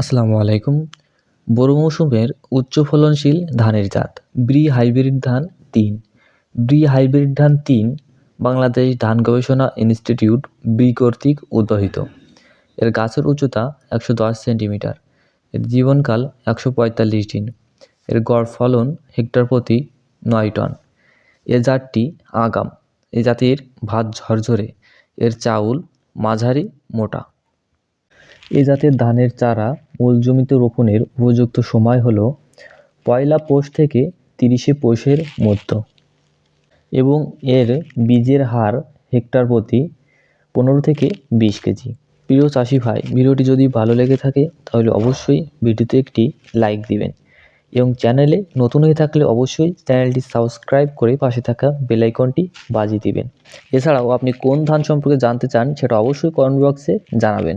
আসসালামু আলাইকুম। বোরো মৌসুমের উচ্চ ফলনশীল ধানের জাত ব্রি হাইব্রিড ধান তিন। ব্রি হাইব্রিড ধান তিন বাংলাদেশ ধান গবেষণা ইনস্টিটিউট ব্রি কর্তৃক উদ্ভাবিত। এর গাছের উচ্চতা একশো দশ সেন্টিমিটার। এর জীবনকাল একশো পঁয়তাল্লিশ দিন। এর গড় ফলন হেক্টর প্রতি নয় টন। এ জাতটি আগাম। এ জাতির ভাত ঝরঝরে। এর চাউল মাঝারি, মোটা। এ জাতের ধানের চারা মূল জমিতে রোপণের উপযুক্ত সময় হলো পয়লা পৌষ থেকে তিরিশে পৌষের মধ্য এবং এর বীজের হার হেক্টর প্রতি পনেরো থেকে বিশ কেজি। প্রিয় চাষি ভাই, ভিডিওটি যদি ভালো লেগে থাকে, তাহলে অবশ্যই ভিডিওতে একটি লাইক দিবেন এবং চ্যানেলে নতুন হয়ে থাকলে অবশ্যই চ্যানেলটি সাবস্ক্রাইব করে পাশে থাকা বেল আইকনটি বাজিয়ে দিবেন। এছাড়াও আপনি কোন ধান সম্পর্কে জানতে চান, সেটা অবশ্যই কমেন্ট বক্সে জানাবেন।